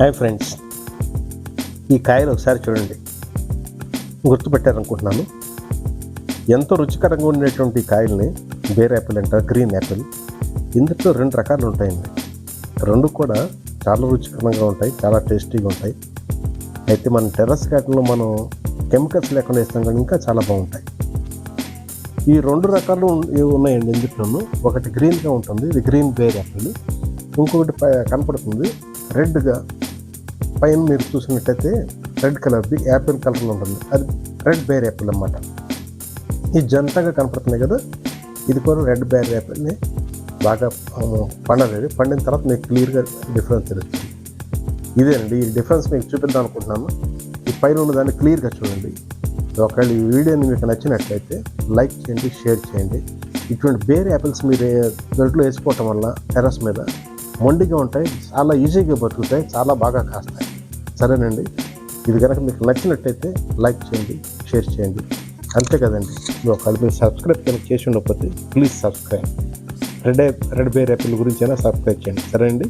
Hi friends. ఈ కాయలు ఒకసారి చూడండి. గుర్తుపెట్టారనుకుంటున్నాను. ఎంతో రుచికరంగా ఉండేటువంటి కాయల్ని బేర్ యాపిల్ అంటారు గ్రీన్ యాపిల్. ఇందులో రెండు రకాలు ఉంటాయండి. రెండు కూడా చాలా రుచికరంగా ఉంటాయి చాలా టేస్టీగా ఉంటాయి. అయితే మన టెర్రస్ గార్డెన్లో మనం కెమికల్స్ లేకుండా వేస్తాం కానీ ఇంకా చాలా బాగుంటాయి. ఈ రెండు రకాలు ఉన్నాయండి ఇందులోనూ. ఒకటి గ్రీన్గా ఉంటుంది ఇది గ్రీన్ బేర్ యాపిల్. ఇంకొకటి కనపడుతుంది రెడ్గా పైన మీరు చూసినట్టయితే రెడ్ కలర్ది యాపిల్ కలర్లో ఉంటుంది. అది రెడ్ బేర్ యాపిల్ అన్నమాట. ఈ జంటగా కనపడుతున్నాయి కదా ఇది కూడా రెడ్ బేర్ యాపిల్ని బాగా పండలేదు. పండిన తర్వాత మీకు క్లియర్గా డిఫరెన్స్ తెలుస్తుంది. ఇదేనండి ఈ డిఫరెన్స్ మీకు చూపిద్దాం అనుకుంటున్నాను. ఈ పైన ఉన్న దాన్ని క్లియర్గా చూడండి. ఒకవేళ ఈ వీడియోని మీకు నచ్చినట్లయితే లైక్ చేయండి షేర్ చేయండి. ఇటువంటి బేర్ యాపిల్స్ మీరు ఏ- వేసుకోవటం వల్ల టెర్రస్ మీద మొండిగా ఉంటాయి చాలా ఈజీగా బతుకుతాయి చాలా బాగా కాస్తాయి. సరేనండి. ఇది కనుక మీకు నచ్చినట్టయితే లైక్ చేయండి షేర్ చేయండి. అంతే కదండి. మీరు ఒకవేళ మీరు సబ్స్క్రైబ్ కనుక చేసి ఉండకపోతే please subscribe. Red red ber apple గురించి అయినా సబ్స్క్రైబ్ చేయండి. సరే అండి